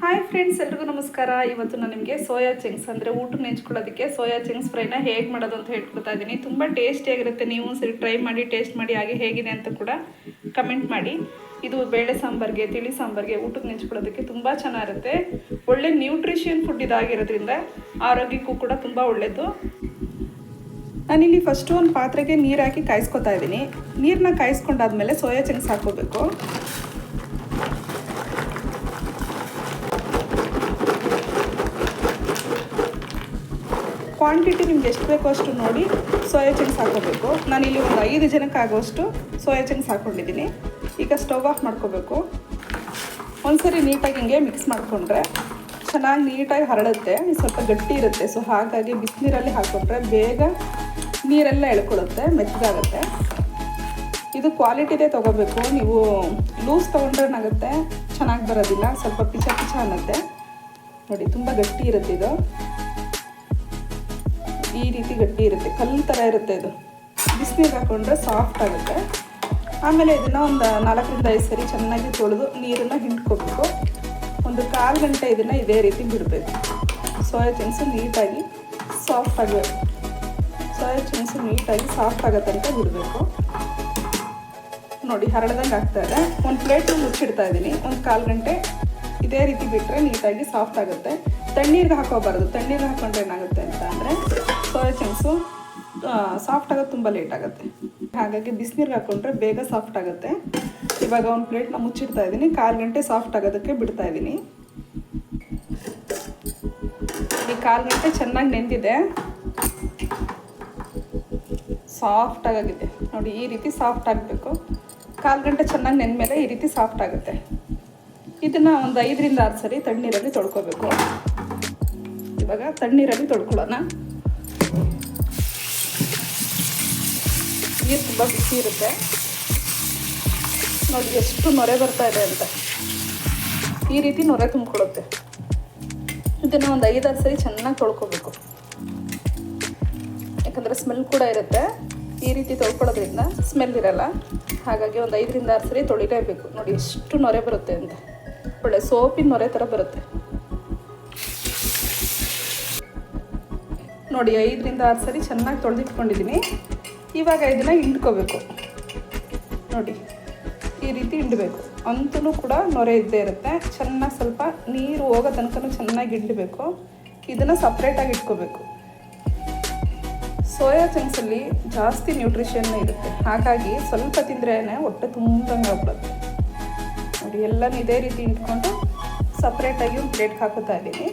Hi friends ಎಲ್ರಿಗೂ ನಮಸ್ಕಾರ. ಇವತ್ತು ನಾನು ನಿಮಗೆ ಸೋಯಾ ಚಿಂಗ್ಸ್ ಅಂದರೆ ಊಟಕ್ಕೆ ನೆಂಚ್ಕೊಳ್ಳೋದಕ್ಕೆ ಸೋಯಾ ಚಿಂಗ್ಸ್ ಫ್ರೈನ ಹೇಗೆ ಮಾಡೋದು ಅಂತ ಹೇಳ್ಕೊಡ್ತಾ ಇದ್ದೀನಿ ತುಂಬ ಟೇಸ್ಟಿಯಾಗಿರುತ್ತೆ. ನೀವು ಸರಿ ಟ್ರೈ ಮಾಡಿ, ಟೇಸ್ಟ್ ಮಾಡಿ ಹಾಗೆ ಹೇಗಿದೆ ಅಂತ ಕೂಡ ಕಮೆಂಟ್ ಮಾಡಿ. ಇದು ಬೇಳೆ ಸಾಂಬಾರಿಗೆ, ತಿಳಿ ಸಾಂಬಾರಿಗೆ, ಊಟಕ್ಕೆ ನೆಂಚ್ಕೊಳ್ಳೋದಕ್ಕೆ ತುಂಬ ಚೆನ್ನಾಗಿರುತ್ತೆ. ಒಳ್ಳೆ ನ್ಯೂಟ್ರಿಷಿಯನ್ ಫುಡ್ ಇದಾಗಿರೋದ್ರಿಂದ ಆರೋಗ್ಯಕ್ಕೂ ಕೂಡ ತುಂಬ ಒಳ್ಳೆಯದು ನಾನಿಲ್ಲಿ ಫಸ್ಟು ಒಂದು ಪಾತ್ರೆಗೆ ನೀರು ಹಾಕಿ ಕಾಯಿಸ್ಕೊತಾ ಇದ್ದೀನಿ ನೀರನ್ನ ಕಾಯಿಸ್ಕೊಂಡಾದ್ಮೇಲೆ ಸೋಯಾ ಚಿಂಗ್ಸ್ ಹಾಕ್ಕೋಬೇಕು. ಕ್ವಾಂಟಿಟಿ ನಿಮ್ಗೆ ಎಷ್ಟು ಬೇಕೋ ಅಷ್ಟು ನೋಡಿ ಸೋಯಾ ಚಂಕ್ಸ್ ಹಾಕೋಬೇಕು ನಾನಿಲ್ಲಿ ಒಂದು ಐದು ಜನಕ್ಕೆ ಆಗೋಷ್ಟು ಸೋಯಾ ಚಂಕ್ಸ್ ಹಾಕ್ಕೊಂಡಿದ್ದೀನಿ. ಈಗ ಸ್ಟವ್ ಆಫ್ ಮಾಡ್ಕೋಬೇಕು. ಒಂದ್ಸರಿ ನೀಟಾಗಿ ಹಿಂಗೆ ಮಿಕ್ಸ್ ಮಾಡಿಕೊಂಡ್ರೆ ಚೆನ್ನಾಗಿ ನೀಟಾಗಿ ಹರಡುತ್ತೆ. ಸ್ವಲ್ಪ ಗಟ್ಟಿ ಇರುತ್ತೆ. ಸೊ ಹಾಗಾಗಿ ಬಿಸಿನೀರಲ್ಲಿ ಹಾಕ್ಕೊಂಡ್ರೆ ಬೇಗ ನೀರೆಲ್ಲ ಎಳ್ಕೊಳ್ಳುತ್ತೆ, ಮೆತ್ತಗಾಗುತ್ತೆ. ಇದು ಕ್ವಾಲಿಟಿದೇ ತೊಗೋಬೇಕು. ನೀವು ಲೂಸ್ ತೊಗೊಂಡ್ರೇನಾಗುತ್ತೆ ಚೆನ್ನಾಗಿ ಬರೋದಿಲ್ಲ. ಸ್ವಲ್ಪ ಪಿಚ ಪಿಚ ಅನ್ನತ್ತೆ. ನೋಡಿ, ತುಂಬ ಗಟ್ಟಿ ಇರುತ್ತೆ ಇದು ಈ ರೀತಿ ಗಟ್ಟಿ ಇರುತ್ತೆ. ಕಲ್ಲು ಥರ ಇರುತ್ತೆ ಇದು. ಬಿಸಿನೀರು ಹಾಕೊಂಡ್ರೆ ಸಾಫ್ಟ್ ಆಗುತ್ತೆ. ಆಮೇಲೆ ಇದನ್ನು ಒಂದು ನಾಲ್ಕರಿಂದ ಐದು ಸರಿ ಚೆನ್ನಾಗಿ ತೊಳೆದು ನೀರನ್ನು ಹಿಂಡ್ಕೋಬೇಕು. ಒಂದು ಕಾಲು ಗಂಟೆ ಇದನ್ನು ಇದೇ ರೀತಿ ಬಿಡಬೇಕು. ಸೋಯಾ ಚಿನ್ಸು ನೀಟಾಗಿ ಸಾಫ್ಟ್ ಆಗಬೇಕು ಸೋಯಾ ಚಿನ್ಸು ನೀಟಾಗಿ ಸಾಫ್ಟ್ ಆಗೋ ಬಿಡಬೇಕು. ನೋಡಿ, ಹರಡ್ದಂಗೆ ಆಗ್ತಾಯಿದೆ ಒಂದು ಪ್ಲೇಟು ಮುಚ್ಚಿಡ್ತಾ ಇದ್ದೀನಿ ಒಂದು ಕಾಲು ಗಂಟೆ ಇದೇ ರೀತಿ ಬಿಟ್ಟರೆ ನೀಟಾಗಿ ಸಾಫ್ಟ್ ಆಗುತ್ತೆ. ತಣ್ಣೀರಿಗೆ ಹಾಕೋಬಾರ್ದು. ತಣ್ಣೀರಿಗೆ ಹಾಕೊಂಡ್ರೆ ಏನಾಗುತ್ತೆ ಅಂತ ಅಂದರೆ ಸೋಯಾ ಚಂಕ್ಸು ಸಾಫ್ಟ್ ಆಗೋದು ತುಂಬ ಲೇಟ್ ಆಗುತ್ತೆ. ಹಾಗಾಗಿ ಬಿಸಿನೀರಿಗೆ ಹಾಕ್ಕೊಂಡ್ರೆ ಬೇಗ ಸಾಫ್ಟ್ ಆಗುತ್ತೆ. ಇವಾಗ ಒಂದು ಪ್ಲೇಟ್ನ ಮುಚ್ಚಿಡ್ತಾ ಇದ್ದೀನಿ. ಕಾಲು ಗಂಟೆ ಸಾಫ್ಟ್ ಆಗೋದಕ್ಕೆ ಬಿಡ್ತಾ ಇದ್ದೀನಿ. ಈ ಕಾಲು ಗಂಟೆ ಚೆನ್ನಾಗಿ ನೆಂದಿದೆ. ಸಾಫ್ಟ್ ಆಗಿದೆ ನೋಡಿ, ಈ ರೀತಿ ಸಾಫ್ಟ್ ಆಗಬೇಕು. ಕಾಲು ಗಂಟೆ ಚೆನ್ನಾಗಿ ನೆಂದಮೇಲೆ ಈ ರೀತಿ ಸಾಫ್ಟ್ ಆಗುತ್ತೆ. ಇದನ್ನು ಒಂದು ಐದರಿಂದ ಆರು ಸರಿ ತಣ್ಣೀರಲ್ಲಿ ತೊಳ್ಕೊಬೇಕು ಇವಾಗ ತಣ್ಣೀರಲ್ಲಿ ತೊಳ್ಕೊಳ್ಳೋಣ ನೀರು ತುಂಬ ಬಿಸಿ ಇರುತ್ತೆ. ನೋಡಿ, ಎಷ್ಟು ನೊರೆ ಬರ್ತಾ ಇದೆ ಅಂತ. ಈ ರೀತಿ ನೊರೆ ತುಂಬಿಕೊಳ್ಳುತ್ತೆ. ಇದನ್ನು ಒಂದು ಐದಾರು ಸರಿ ಚೆನ್ನಾಗಿ ತೊಳ್ಕೊಬೇಕು. ಯಾಕಂದರೆ ಸ್ಮೆಲ್ ಕೂಡ ಇರುತ್ತೆ. ಈ ರೀತಿ ತೊಳ್ಕೊಳ್ಳೋದ್ರಿಂದ ಸ್ಮೆಲ್ ಇರಲ್ಲ. ಹಾಗಾಗಿ ಒಂದು ಐದರಿಂದ ಆರು ಸರಿ ತೊಳಿಲೇಬೇಕು. ನೋಡಿ, ಎಷ್ಟು ನೊರೆ ಬರುತ್ತೆ ಅಂತ. ಒಳ್ಳೆ ಸೋಪಿನ ನೊರೆ ಥರ ಬರುತ್ತೆ. ನೋಡಿ, ಐದರಿಂದ ಆರು ಸರಿ ಚೆನ್ನಾಗಿ ತೊಳೆದಿಟ್ಕೊಂಡಿದ್ದೀನಿ ಇವಾಗ ಇದನ್ನು ಹಿಂಡ್ಕೋಬೇಕು. ನೋಡಿ, ಈ ರೀತಿ ಹಿಂಡಬೇಕು. ಅಂತೂ ಕೂಡ ನೊರೆ ಇದ್ದೇ ಇರುತ್ತೆ. ಚೆನ್ನಾಗಿ ಸ್ವಲ್ಪ ನೀರು ಹೋಗೋ ತನಕ ಚೆನ್ನಾಗಿ ಹಿಂಡಬೇಕು. ಇದನ್ನು ಸಪ್ರೇಟಾಗಿ ಇಟ್ಕೋಬೇಕು. ಸೋಯಾ ಚಂಕ್ಸಲ್ಲಿ ಜಾಸ್ತಿ ನ್ಯೂಟ್ರಿಷನ್ ಇರುತ್ತೆ. ಹಾಗಾಗಿ ಸ್ವಲ್ಪ ತಿಂದ್ರೇ ಹೊಟ್ಟೆ ತುಂಬಂಗೆ ಆಗ್ಬಿಡುತ್ತೆ. ನೋಡಿ, ಎಲ್ಲನೂ ಇದೇ ರೀತಿ ಇಟ್ಕೊಂಡು ಸಪ್ರೇಟಾಗಿ ಒಂದು ಪ್ಲೇಟ್ಗೆ ಹಾಕುತ್ತಾ ಇದ್ದೀನಿ.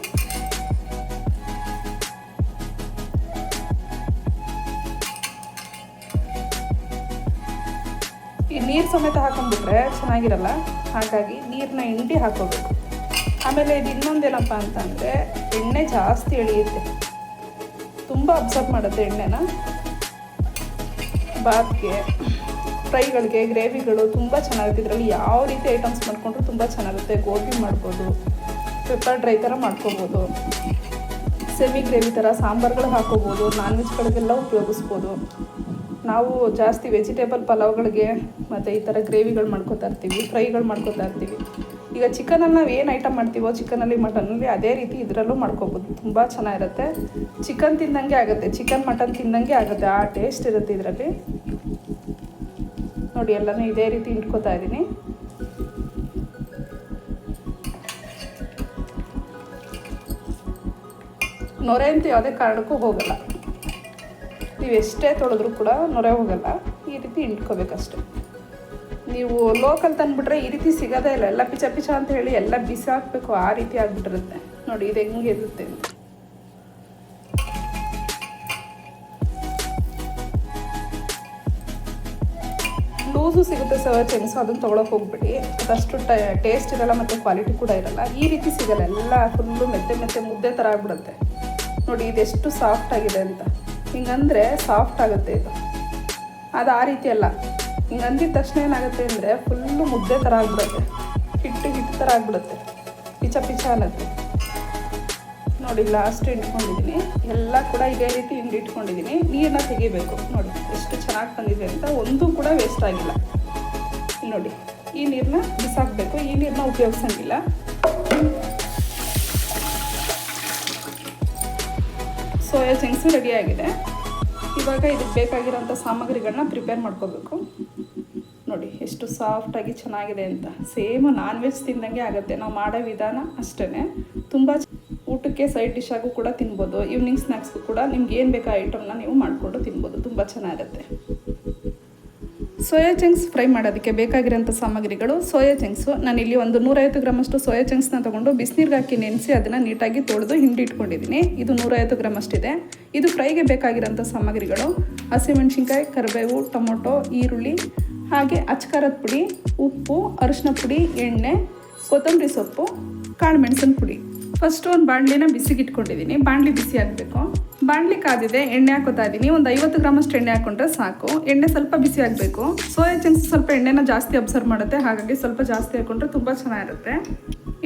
ಈ ನೀರು ಸಮೇತ ಹಾಕೊಂಡ್ಬಿಟ್ರೆ ಚೆನ್ನಾಗಿರಲ್ಲ? ಹಾಗಾಗಿ ನೀರನ್ನ ಹಿಂಡಿ ಹಾಕೋಬೇಕು ಆಮೇಲೆ ಇದು ಇನ್ನೊಂದೇನಪ್ಪ ಅಂತಂದರೆ ಎಣ್ಣೆ ಜಾಸ್ತಿ ಎಳೆಯುತ್ತೆ. ತುಂಬ ಅಬ್ಸರ್ವ್ ಮಾಡುತ್ತೆ ಎಣ್ಣೆನ. ಬಾತ್ಗೆ, ಫ್ರೈಗಳಿಗೆ, ಗ್ರೇವಿಗಳು ತುಂಬ ಚೆನ್ನಾಗುತ್ತೆ ಇದರಲ್ಲಿ ಯಾವ ರೀತಿ ಐಟಮ್ಸ್ ಮಾಡಿಕೊಂಡ್ರು ತುಂಬ ಚೆನ್ನಾಗುತ್ತೆ ಗೋಬಿ ಮಾಡ್ಬೋದು ಪೆಪ್ಪರ್ ಡ್ರೈ ಥರ ಮಾಡ್ಕೋಬೋದು ಸೆಮಿ ಗ್ರೇವಿ ಥರ ಸಾಂಬಾರ್ಗಳು ಹಾಕೋಬೋದು ನಾನ್ ವೆಜ್ಗಳಿಗೆಲ್ಲ ಉಪಯೋಗಿಸ್ಬೋದು. ನಾವು ಜಾಸ್ತಿ ವೆಜಿಟೇಬಲ್ ಪಲಾವ್ಗಳಿಗೆ ಮತ್ತು ಈ ಥರ ಗ್ರೇವಿಗಳು ಮಾಡ್ಕೋತಾ ಇರ್ತೀವಿ, ಫ್ರೈಗಳು ಮಾಡ್ಕೋತಾ ಇರ್ತೀವಿ. ಈಗ ಚಿಕನಲ್ಲಿ ನಾವು ಏನು ಐಟಮ್ ಮಾಡ್ತೀವೋ ಚಿಕನಲ್ಲಿ, ಮಟನಲ್ಲಿ ಅದೇ ರೀತಿ ಇದರಲ್ಲೂ ಮಾಡ್ಕೋಬೋದು. ತುಂಬ ಚೆನ್ನಾಗಿರುತ್ತೆ. ಚಿಕನ್ ತಿಂದಂಗೆ ಆಗುತ್ತೆ. ಚಿಕನ್, ಮಟನ್ ತಿಂದಂಗೆ ಆಗುತ್ತೆ. ಆ ಟೇಸ್ಟ್ ಇರುತ್ತೆ ಇದರಲ್ಲಿ. ನೋಡಿ, ಎಲ್ಲನೂ ಇದೇ ರೀತಿ ಇಟ್ಕೋತಾ ಇದ್ದೀನಿ. ನೊರೆ ಅಂತ ಯಾವುದೇ ಕಾರಣಕ್ಕೂ ಹೋಗಲ್ಲ. ನೀವು ಎಷ್ಟೇ ತೊಳೆದ್ರೂ ಕೂಡ ನೊರೆ ಹೋಗಲ್ಲ. ಈ ರೀತಿ ಇಂಟ್ಕೋಬೇಕಷ್ಟೆ ನೀವು ಲೋಕಲ್ ತಂದುಬಿಟ್ರೆ ಈ ರೀತಿ ಸಿಗೋದೇ ಇಲ್ಲ. ಎಲ್ಲ ಪಿಚ ಪಿಚ ಅಂತ ಹೇಳಿ ಎಲ್ಲ ಬಿಸಿ ಹಾಕಬೇಕು ಆ ರೀತಿ ಆಗಿಬಿಟ್ಟಿರುತ್ತೆ. ನೋಡಿ, ಇದು ಹೆಂಗೆ ಇರುತ್ತೆ. ಲೂಸು ಸಿಗುತ್ತೆ ಸರ್ ಚೆನ್ಸು ಅದನ್ನು ತೊಗೊಳಕ್ಕೆ ಹೋಗ್ಬಿಡಿ. ಅದಷ್ಟು ಟೇಸ್ಟ್ ಇರಲ್ಲ ಮತ್ತು ಕ್ವಾಲಿಟಿ ಕೂಡ ಇರಲ್ಲ. ಈ ರೀತಿ ಸಿಗಲ್ಲ. ಎಲ್ಲ ಫುಲ್ಲು ಮೆತ್ತೆ ಮೆತ್ತೆ ಮುದ್ದೆ ಥರ ಆಗ್ಬಿಡುತ್ತೆ. ನೋಡಿ, ಇದೆಷ್ಟು ಸಾಫ್ಟ್ ಆಗಿದೆ ಅಂತ. ಹಿಂಗಂದರೆ ಸಾಫ್ಟ್ ಆಗುತ್ತೆ ಇದು. ಅದು ಆ ರೀತಿ ಅಲ್ಲ ಹಿಂಗೆ ಅಂದಿದ ತಕ್ಷಣ ಏನಾಗುತ್ತೆ ಅಂದರೆ ಫುಲ್ಲು ಮುದ್ದೆ ಥರ ಆಗ್ಬಿಡುತ್ತೆ. ಹಿಟ್ಟು ಹಿಟ್ಟು ಥರ ಆಗ್ಬಿಡುತ್ತೆ. ಪಿಚ ಪಿಚ ಅನ್ನತ್ತೆ ನೋಡಿ ಲಾಸ್ಟ್ ಇಟ್ಕೊಂಡಿದ್ದೀನಿ ಎಲ್ಲ ಕೂಡ ಇದೇ ರೀತಿ ಹಿಂಡಿ ಇಟ್ಕೊಂಡಿದ್ದೀನಿ ನೀರನ್ನ ತೆಗಿಬೇಕು. ನೋಡಿ, ಎಷ್ಟು ಚೆನ್ನಾಗಿ ಬಂದಿದೆ ಅಂತ. ಒಂದೂ ಕೂಡ ವೇಸ್ಟ್ ಆಗಿಲ್ಲ. ನೋಡಿ, ಈ ನೀರನ್ನ ಬಿಸಾಕಬೇಕು. ಈ ನೀರನ್ನ ಉಪಯೋಗಿಸಂಗಿಲ್ಲ. ಸೋಯಾ ಚಂಕ್ಸು ರೆಡಿಯಾಗಿದೆ ಇವಾಗ ಇದಕ್ಕೆ ಬೇಕಾಗಿರೋಂಥ ಸಾಮಗ್ರಿಗಳನ್ನ ಪ್ರಿಪೇರ್ ಮಾಡ್ಕೋಬೇಕು. ನೋಡಿ, ಎಷ್ಟು ಸಾಫ್ಟಾಗಿ ಚೆನ್ನಾಗಿದೆ ಅಂತ. ಸೇಮ್ ನಾನ್ ವೆಜ್ ತಿಂದಂಗೆ ಆಗುತ್ತೆ. ನಾವು ಮಾಡೋ ವಿಧಾನ ಅಷ್ಟೇ ತುಂಬ ಊಟಕ್ಕೆ ಸೈಡ್ ಡಿಶ್ ಆಗು ಕೂಡ ತಿನ್ಬೋದು. ಈವ್ನಿಂಗ್ ಸ್ನ್ಯಾಕ್ಸ್ಗೂ ಕೂಡ ನಿಮ್ಗೆ ಏನು ಬೇಕಾ ಐಟಮ್ನ ನೀವು ಮಾಡಿಕೊಂಡು ತಿನ್ಬೋದು. ತುಂಬ ಚೆನ್ನಾಗಿರುತ್ತೆ ಸೋಯಾ ಚಂಕ್ಸ್ ಫ್ರೈ ಮಾಡೋದಕ್ಕೆ ಬೇಕಾಗಿರೋಂಥ ಸಾಮಗ್ರಿಗಳು ಸೋಯಾ ಚಂಕ್ಸು ನಾನಿಲ್ಲಿ ಒಂದು ನೂರೈವತ್ತು ಗ್ರಾಮಷ್ಟು ಸೋಯಾ ಚಂಕ್ಸ್ನ ತೊಗೊಂಡು ಬಿಸಿನೀರಿಗೆ ಹಾಕಿ ನೆನೆಸಿ ಅದನ್ನು ನೀಟಾಗಿ ತೊಳೆದು ಹಿಂಡಿ ಇಟ್ಕೊಂಡಿದ್ದೀನಿ ಇದು ನೂರೈವತ್ತು ಗ್ರಾಮಷ್ಟಿದೆ. ಇದು ಫ್ರೈಗೆ ಬೇಕಾಗಿರೋಂಥ ಸಾಮಗ್ರಿಗಳು ಹಸಿಮೆಣಸಿನ್ಕಾಯಿ, ಕರಿಬೇವು, ಟೊಮೊಟೊ, ಈರುಳ್ಳಿ, ಹಾಗೆ ಅಚ್ಕಾರದ ಪುಡಿ, ಉಪ್ಪು, ಅರಿಶಿನ ಪುಡಿ, ಎಣ್ಣೆ, ಕೊತ್ತಂಬರಿ ಸೊಪ್ಪು, ಕಾಳು ಮೆಣಸಿನ ಪುಡಿ. ಫಸ್ಟ್ ಒಂದು ಬಾಣಲಿನ ಬಿಸಿಗೆ ಇಟ್ಕೊಂಡಿದ್ದೀನಿ. ಬಾಣಲಿ ಬಿಸಿ ಆಗಬೇಕು. ಬಾಣಲಿ ಕಾದಿದೆ, ಎಣ್ಣೆ ಹಾಕೋತಾ ಇದ್ದೀನಿ. ಒಂದು ಐವತ್ತು ಗ್ರಾಮಷ್ಟು ಎಣ್ಣೆ ಹಾಕೊಂಡ್ರೆ ಸಾಕು. ಎಣ್ಣೆ ಸ್ವಲ್ಪ ಬಿಸಿ ಆಗಬೇಕು. ಸೋಯಾ ಚಂಕ್ಸ್ ಸ್ವಲ್ಪ ಎಣ್ಣೆನ ಜಾಸ್ತಿ ಅಬ್ಸರ್ವ್ ಮಾಡುತ್ತೆ. ಹಾಗಾಗಿ ಸ್ವಲ್ಪ ಜಾಸ್ತಿ ಹಾಕೊಂಡ್ರೆ ತುಂಬ ಚೆನ್ನಾಗಿರುತ್ತೆ.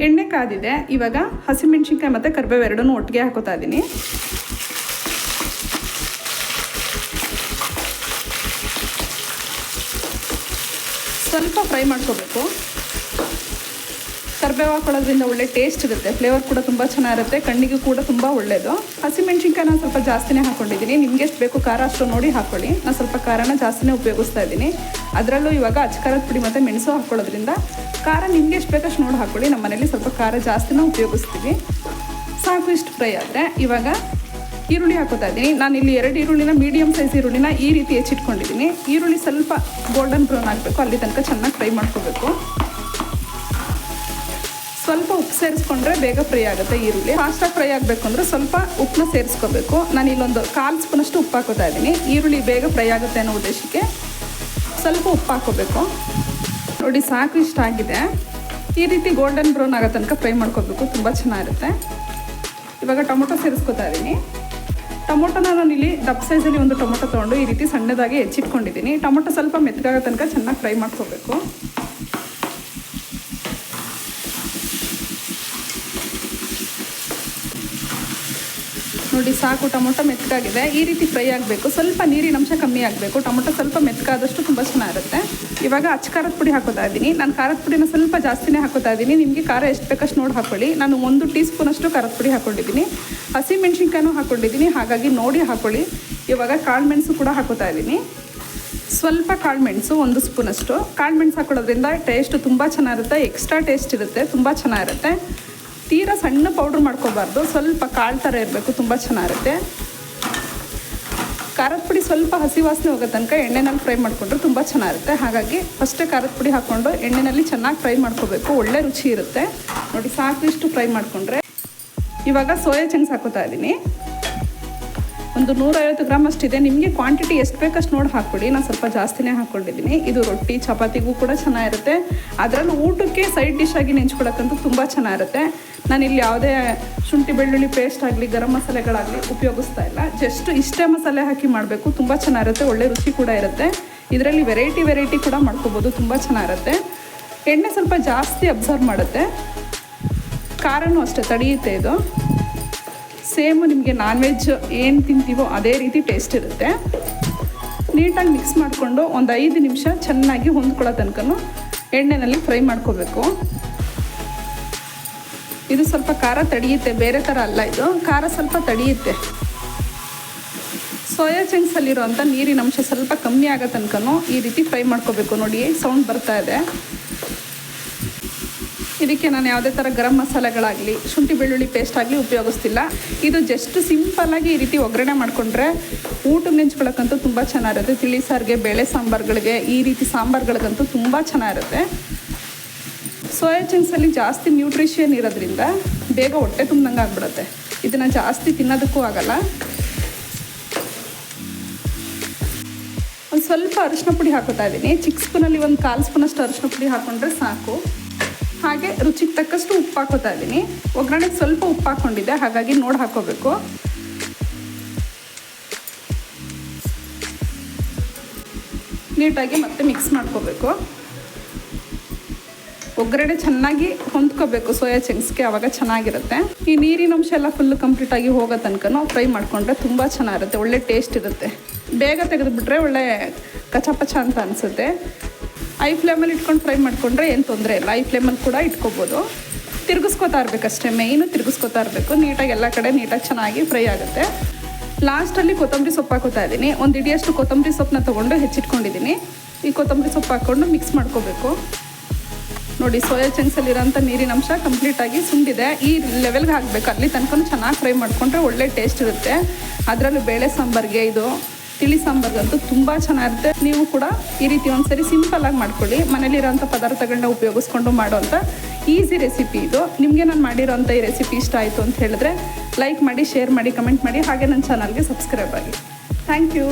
ಎಣ್ಣೆ ಕಾದಿದೆ. ಇವಾಗ ಹಸಿಮೆಣಸಿನ್ಕಾಯಿ ಮತ್ತು ಕರಿಬೇವು ಎರಡನ್ನೂ ಒಟ್ಟಿಗೆ ಹಾಕೋತಾ ಇದ್ದೀನಿ. ಸ್ವಲ್ಪ ಫ್ರೈ ಮಾಡ್ಕೋಬೇಕು. ಕರಿಬೇವು ಹಾಕೊಳ್ಳೋದ್ರಿಂದ ಒಳ್ಳೆ ಟೇಸ್ಟ್ ಇರುತ್ತೆ. ಫ್ಲೇವರ್ ಕೂಡ ತುಂಬ ಚೆನ್ನಾಗಿರುತ್ತೆ. ಕಣ್ಣಿಗೂ ಕೂಡ ತುಂಬ ಒಳ್ಳೆಯದು ಹಸಿಮೆಣ್ಸಿನ್ಕಾಯಿ ನಾನು ಸ್ವಲ್ಪ ಜಾಸ್ತಿನೇ ಹಾಕೊಂಡಿದ್ದೀನಿ. ನಿಮ್ಗೆ ಎಷ್ಟು ಬೇಕು ಖಾರ ಅಷ್ಟು ನೋಡಿ ಹಾಕೊಳ್ಳಿ. ನಾನು ಸ್ವಲ್ಪ ಖಾರನ ಜಾಸ್ತಿನೇ ಉಪಯೋಗಿಸ್ತಾ ಇದ್ದೀನಿ. ಅದರಲ್ಲೂ ಇವಾಗ ಅಚ್ಕಾರದ ಪುಡಿ ಮತ್ತು ಮೆಣಸು ಹಾಕ್ಕೊಳ್ಳೋದ್ರಿಂದ ಖಾರ ನಿಮ್ಗೆ ಎಷ್ಟು ಬೇಕಷ್ಟು ನೋಡಿ ಹಾಕೊಳ್ಳಿ. ನಮ್ಮ ಮನೇಲಿ ಸ್ವಲ್ಪ ಖಾರ ಜಾಸ್ತಿನೇ ಉಪಯೋಗಿಸ್ತೀವಿ. ಸಾಕು ಇಷ್ಟು ಫ್ರೈ ಆದರೆ. ಇವಾಗ ಈರುಳ್ಳಿ ಹಾಕೋತಾ ಇದ್ದೀನಿ. ನಾನು ಇಲ್ಲಿ ಎರಡು ಈರುಳ್ಳಿನ ಮೀಡಿಯಮ್ ಸೈಜ್ ಈರುಳ್ಳಿನ ಈ ರೀತಿ ಹೆಚ್ಚಿಟ್ಕೊಂಡಿದ್ದೀನಿ. ಈರುಳ್ಳಿ ಸ್ವಲ್ಪ ಗೋಲ್ಡನ್ ಬ್ರೌನ್ ಆಗಬೇಕು. ಅಲ್ಲಿ ತನಕ ಚೆನ್ನಾಗಿ ಫ್ರೈ ಮಾಡ್ಕೋಬೇಕು. ಸ್ವಲ್ಪ ಉಪ್ಪು ಸೇರಿಸ್ಕೊಂಡ್ರೆ ಬೇಗ ಫ್ರೈ ಆಗುತ್ತೆ ಈರುಳ್ಳಿ. ಫಾಸ್ಟಾಗಿ ಫ್ರೈ ಆಗಬೇಕು ಅಂದರೆ ಸ್ವಲ್ಪ ಉಪ್ಪನ್ನ ಸೇರಿಸ್ಕೋಬೇಕು. ನಾನು ಇಲ್ಲೊಂದು ಕಾಲು ಸ್ಪೂನಷ್ಟು ಉಪ್ಪು ಹಾಕೋತಾ ಇದ್ದೀನಿ. ಈರುಳ್ಳಿ ಬೇಗ ಫ್ರೈ ಆಗುತ್ತೆ ಅನ್ನೋ ಉದ್ದೇಶಕ್ಕೆ ಸ್ವಲ್ಪ ಉಪ್ಪು ಹಾಕೋಬೇಕು. ನೋಡಿ, ಸಾಕು ಇಷ್ಟ ಆಗಿದೆ. ಈ ರೀತಿ ಗೋಲ್ಡನ್ ಬ್ರೌನ್ ಆಗೋ ತನಕ ಫ್ರೈ ಮಾಡ್ಕೋಬೇಕು. ತುಂಬ ಚೆನ್ನಾಗಿರುತ್ತೆ. ಇವಾಗ ಟೊಮೊಟೊ ಸೇರಿಸ್ಕೊತಾ ಇದ್ದೀನಿ. ಟೊಮೊಟೊನ ನಾನು ಇಲ್ಲಿ ಡಬ್ ಸೈಜಲ್ಲಿ ಒಂದು ಟೊಮೊಟೊ ತೊಗೊಂಡು ಈ ರೀತಿ ಸಣ್ಣದಾಗಿ ಹೆಚ್ಚಿಟ್ಕೊಂಡಿದ್ದೀನಿ. ಟೊಮೊಟೊ ಸ್ವಲ್ಪ ಮೆತ್ತಗಾಗೋ ತನಕ ಚೆನ್ನಾಗಿ ಫ್ರೈ ಮಾಡ್ಕೋಬೇಕು. ನೋಡಿ ಸಾಕು, ಟೊಮೊಟೊ ಮೆತ್ತಗಾಗಿದೆ. ಈ ರೀತಿ ಫ್ರೈ ಆಗಬೇಕು. ಸ್ವಲ್ಪ ನೀರಿನ ಅಂಶ ಕಮ್ಮಿ ಆಗಬೇಕು. ಟೊಮೊಟೊ ಸ್ವಲ್ಪ ಮೆತ್ತಗಾದಷ್ಟು ತುಂಬ ಚೆನ್ನಾಗಿರುತ್ತೆ. ಇವಾಗ ಅಚ್ಚ ಖಾರದ ಪುಡಿ ಹಾಕೋತಾ ಇದ್ದೀನಿ. ನಾನು ಖಾರದ ಪುಡಿನ ಸ್ವಲ್ಪ ಜಾಸ್ತಿನೇ ಹಾಕೋತಾ ಇದ್ದೀನಿ. ನಿಮಗೆ ಖಾರ ಎಷ್ಟು ಬೇಕಷ್ಟು ನೋಡಿ ಹಾಕೊಳ್ಳಿ. ನಾನು ಒಂದು ಟೀ ಸ್ಪೂನಷ್ಟು ಖಾರದ ಪುಡಿ ಹಾಕ್ಕೊಂಡಿದ್ದೀನಿ ಹಸಿ ಮೆಣಸಿನ್ಕಾಯೂ ಹಾಕ್ಕೊಂಡಿದ್ದೀನಿ ಹಾಗಾಗಿ ನೋಡಿ ಹಾಕೊಳ್ಳಿ. ಇವಾಗ ಕಾಳು ಮೆಣಸು ಕೂಡ ಹಾಕೋತಾ ಇದ್ದೀನಿ. ಸ್ವಲ್ಪ ಕಾಳು ಮೆಣಸು, ಒಂದು ಸ್ಪೂನಷ್ಟು. ಕಾಳು ಮೆಣಸು ಹಾಕೊಳ್ಳೋದ್ರಿಂದ ಟೇಸ್ಟ್ ತುಂಬ ಚೆನ್ನಾಗಿರುತ್ತೆ. ಎಕ್ಸ್ಟ್ರಾ ಟೇಸ್ಟ್ ಇರುತ್ತೆ. ತುಂಬ ಚೆನ್ನಾಗಿರುತ್ತೆ. ತೀರಾ ಸಣ್ಣ ಪೌಡ್ರ್ ಮಾಡ್ಕೋಬಾರ್ದು. ಸ್ವಲ್ಪ ಕಾಳು ಥರ ಇರಬೇಕು, ತುಂಬ ಚೆನ್ನಾಗಿರುತ್ತೆ. ಖಾರದ ಪುಡಿ ಸ್ವಲ್ಪ ಹಸಿ ವಾಸನೆ ಹೋಗೋ ತನಕ ಎಣ್ಣೆನಲ್ಲಿ ಫ್ರೈ ಮಾಡಿಕೊಂಡ್ರೆ ತುಂಬ ಚೆನ್ನಾಗಿರುತ್ತೆ. ಹಾಗಾಗಿ ಫಸ್ಟೇ ಖಾರದ ಪುಡಿ ಹಾಕ್ಕೊಂಡು ಎಣ್ಣೆಯಲ್ಲಿ ಚೆನ್ನಾಗಿ ಫ್ರೈ ಮಾಡ್ಕೋಬೇಕು. ಒಳ್ಳೆ ರುಚಿ ಇರುತ್ತೆ. ನೋಡಿ ಸಾಕು ಇಷ್ಟು ಫ್ರೈ ಮಾಡಿಕೊಂಡ್ರೆ ಇವಾಗ ಸೋಯಾ ಚಂಗ್ಸ್ ಹಾಕೋತಾ ಇದ್ದೀನಿ. ಒಂದು ನೂರೈವತ್ತು ಗ್ರಾಮ್ ಅಷ್ಟಿದೆ. ನಿಮಗೆ ಕ್ವಾಂಟಿಟಿ ಎಷ್ಟು ಬೇಕಷ್ಟು ನೋಡಿ ಹಾಕ್ಕೊಡಿ ನಾನು ಸ್ವಲ್ಪ ಜಾಸ್ತಿನೇ ಹಾಕ್ಕೊಂಡಿದ್ದೀನಿ. ಇದು ರೊಟ್ಟಿ, ಚಪಾತಿಗೂ ಕೂಡ ಚೆನ್ನಾಗಿರುತ್ತೆ. ಅದರಲ್ಲೂ ಊಟಕ್ಕೆ ಸೈಡ್ ಡಿಶ್ ಆಗಿ ನೆಂಚ್ಕೊಳಕ್ಕಂತೂ ತುಂಬ ಚೆನ್ನಾಗಿರುತ್ತೆ. ನಾನು ಇಲ್ಲಿ ಯಾವುದೇ ಶುಂಠಿ, ಬೆಳ್ಳುಳ್ಳಿ ಪೇಸ್ಟ್ ಆಗಲಿ, ಗರಂ ಮಸಾಲೆಗಳಾಗಲಿ ಉಪಯೋಗಿಸ್ತಾ ಇಲ್ಲ. ಜಸ್ಟ್ ಇಷ್ಟೇ ಮಸಾಲೆ ಹಾಕಿ ಮಾಡಬೇಕು. ತುಂಬ ಚೆನ್ನಾಗಿರುತ್ತೆ. ಒಳ್ಳೆ ರುಚಿ ಕೂಡ ಇರುತ್ತೆ. ಇದರಲ್ಲಿ ವೆರೈಟಿ ವೆರೈಟಿ ಕೂಡ ಮಾಡ್ಕೋಬೋದು. ತುಂಬ ಚೆನ್ನಾಗಿರುತ್ತೆ. ಎಣ್ಣೆ ಸ್ವಲ್ಪ ಜಾಸ್ತಿ ಅಬ್ಸರ್ವ್ ಮಾಡುತ್ತೆ. ಖಾರನೂ ಅಷ್ಟೇ, ತಡೆಯುತ್ತೆ ಇದು. ಸೇಮ್ ನಿಮಗೆ ನಾನ್ ವೆಜ್ ಏನು ತಿಂತೀವೋ ಅದೇ ರೀತಿ ಟೇಸ್ಟ್ ಇರುತ್ತೆ. ನೀಟಾಗಿ ಮಿಕ್ಸ್ ಮಾಡಿಕೊಂಡು ಒಂದು ಐದು ನಿಮಿಷ ಚೆನ್ನಾಗಿ ಹೊಂದ್ಕೊಳ್ಳೋ ತನಕ ಎಣ್ಣೆಯಲ್ಲಿ ಫ್ರೈ ಮಾಡ್ಕೋಬೇಕು. ಇದು ಸ್ವಲ್ಪ ಖಾರ ತಡೆಯುತ್ತೆ, ಬೇರೆ ಥರ ಅಲ್ಲ ಇದು. ಖಾರ ಸ್ವಲ್ಪ ತಡೆಯುತ್ತೆ. ಸೋಯಾ ಚಂಕ್ಸಲ್ಲಿರುವಂಥ ನೀರಿನ ಅಂಶ ಸ್ವಲ್ಪ ಕಮ್ಮಿ ಆಗೋ ತನಕ ಈ ರೀತಿ ಫ್ರೈ ಮಾಡ್ಕೋಬೇಕು. ನೋಡಿ ಸೌಂಡ್ ಬರ್ತಾ ಇದೆ. ಇದಕ್ಕೆ ನಾನು ಯಾವುದೇ ಥರ ಗರಂ ಮಸಾಲೆಗಳಾಗಲಿ, ಶುಂಠಿ ಬೆಳ್ಳುಳ್ಳಿ ಪೇಸ್ಟ್ ಆಗಲಿ ಉಪಯೋಗಿಸ್ತಿಲ್ಲ. ಇದು ಜಸ್ಟ್ ಸಿಂಪಲ್ಲಾಗಿ ಈ ರೀತಿ ಒಗ್ಗರಣೆ ಮಾಡಿಕೊಂಡ್ರೆ ಊಟ ನೆಂಚ್ಕೊಳ್ಳೋಕ್ಕಂತೂ ತುಂಬ ಚೆನ್ನಾಗಿರುತ್ತೆ. ತಿಳಿ ಸಾರಿಗೆ, ಬೇಳೆ ಸಾಂಬಾರುಗಳಿಗೆ ಈ ರೀತಿ ಸಾಂಬಾರುಗಳಿಗಂತೂ ತುಂಬ ಚೆನ್ನಾಗಿರುತ್ತೆ. ಸೋಯಾ ಚಿಂಗ್ಸಲ್ಲಿ ಜಾಸ್ತಿ ನ್ಯೂಟ್ರಿಷಿಯನ್ ಇರೋದ್ರಿಂದ ಬೇಗ ಹೊಟ್ಟೆ ತುಂಬ್ದಂಗೆ ಆಗ್ಬಿಡುತ್ತೆ. ಇದನ್ನು ಜಾಸ್ತಿ ತಿನ್ನೋದಕ್ಕೂ ಆಗಲ್ಲ. ಒಂದು ಸ್ವಲ್ಪ ಅರಿಶಿನ ಪುಡಿ ಹಾಕೋತಾ ಇದ್ದೀನಿ. ಚಿಕ್ಕ ಸ್ಪೂನಲ್ಲಿ ಒಂದು ಕಾಲು ಸ್ಪೂನಷ್ಟು ಅರಿಶಿನ ಪುಡಿ ಹಾಕ್ಕೊಂಡ್ರೆ ಸಾಕು. ಹಾಗೆ ರುಚಿಗೆ ತಕ್ಕಷ್ಟು ಉಪ್ಪು ಹಾಕೋತಾ ಇದ್ದೀನಿ. ಒಗ್ಗರಣೆಗೆ ಸ್ವಲ್ಪ ಉಪ್ಪು ಹಾಕ್ಕೊಂಡಿದ್ದೆ ಹಾಗಾಗಿ ನೋಡಿ ಹಾಕೋಬೇಕು. ನೀಟಾಗಿ ಮತ್ತೆ ಮಿಕ್ಸ್ ಮಾಡ್ಕೋಬೇಕು. ಒಗ್ಗರಣೆ ಚೆನ್ನಾಗಿ ಹೊಂದ್ಕೋಬೇಕು, ಸೋಯಾ ಚಂಕ್ಸ್ಗೆ ಆವಾಗ ಚೆನ್ನಾಗಿರುತ್ತೆ. ಈ ನೀರಿನ ಅಂಶ ಎಲ್ಲ ಫುಲ್ ಕಂಪ್ಲೀಟಾಗಿ ಹೋಗೋ ತನಕ ಫ್ರೈ ಮಾಡಿಕೊಂಡ್ರೆ ತುಂಬ ಚೆನ್ನಾಗಿರುತ್ತೆ, ಒಳ್ಳೆ ಟೇಸ್ಟ್ ಇರುತ್ತೆ. ಬೇಗ ತೆಗೆದುಬಿಟ್ರೆ ಒಳ್ಳೆ ಕಚಪಚ ಅಂತ ಅನಿಸುತ್ತೆ. ಐ ಫ್ಲೇಮಲ್ಲಿ ಇಟ್ಕೊಂಡು ಫ್ರೈ ಮಾಡಿಕೊಂಡ್ರೆ ಏನು ತೊಂದರೆ ಇಲ್ಲ. ಐ ಫ್ಲೇಮಲ್ಲಿ ಕೂಡ ಇಟ್ಕೋಬೋದು. ತಿರುಗಿಸ್ಕೊತಾ ಇರಬೇಕಷ್ಟೇ ಮೇಯ್ನು ತಿರುಗಿಸ್ಕೊತಾ ಇರಬೇಕು. ನೀಟಾಗಿ ಎಲ್ಲ ಕಡೆ ನೀಟಾಗಿ ಚೆನ್ನಾಗಿ ಫ್ರೈ ಆಗುತ್ತೆ. ಲಾಸ್ಟಲ್ಲಿ ಕೊತ್ತಂಬರಿ ಸೊಪ್ಪು ಹಾಕೋತಾ ಇದ್ದೀನಿ. ಒಂದು ಇಡಿಯಷ್ಟು ಕೊತ್ತಂಬರಿ ಸೊಪ್ಪನ್ನ ತೊಗೊಂಡು ಹೆಚ್ಚಿಟ್ಕೊಂಡಿದ್ದೀನಿ. ಈ ಕೊತ್ತಂಬರಿ ಸೊಪ್ಪು ಹಾಕ್ಕೊಂಡು ಮಿಕ್ಸ್ ಮಾಡ್ಕೋಬೇಕು. ನೋಡಿ ಸೋಯಾ ಚಂಕ್ಸಲ್ಲಿರೋಂಥ ನೀರಿನ ಅಂಶ ಕಂಪ್ಲೀಟಾಗಿ ಸುಂಡಿದೆ ಈ ಲೆವೆಲ್ಗೆ ಹಾಕಬೇಕು. ಅಲ್ಲಿ ತನಕ ಚೆನ್ನಾಗಿ ಫ್ರೈ ಮಾಡಿಕೊಂಡ್ರೆ ಒಳ್ಳೆ ಟೇಸ್ಟ್ ಇರುತ್ತೆ. ಅದರಲ್ಲೂ ಬೇಳೆ ಸಾಂಬಾರಿಗೆ ಇದು ತಿಳಿ ಸಾಂಬಾರ್ಗಂತೂ ತುಂಬ ಚೆನ್ನಾಗಿರುತ್ತೆ. ನೀವು ಕೂಡ ಈ ರೀತಿ ಒಂದ್ಸರಿ ಸಿಂಪಲ್ಲಾಗಿ ಮಾಡ್ಕೊಳ್ಳಿ. ಮನೇಲಿರೋಂಥ ಪದಾರ್ಥಗಳನ್ನ ಉಪಯೋಗಿಸ್ಕೊಂಡು ಮಾಡುವಂತ ಈಸಿ ರೆಸಿಪಿ ಇದು. ನಿಮಗೆ ನಾನು ಮಾಡಿರೋಂಥ ಈ ರೆಸಿಪಿ ಇಷ್ಟ ಆಯಿತು ಅಂತ ಹೇಳಿದ್ರೆ ಲೈಕ್ ಮಾಡಿ ಶೇರ್ ಮಾಡಿ ಕಮೆಂಟ್ ಮಾಡಿ. ಹಾಗೆ ನನ್ನ ಚಾನಲ್ಗೆ ಸಬ್ಸ್ಕ್ರೈಬ್ ಆಗಿ. Thank you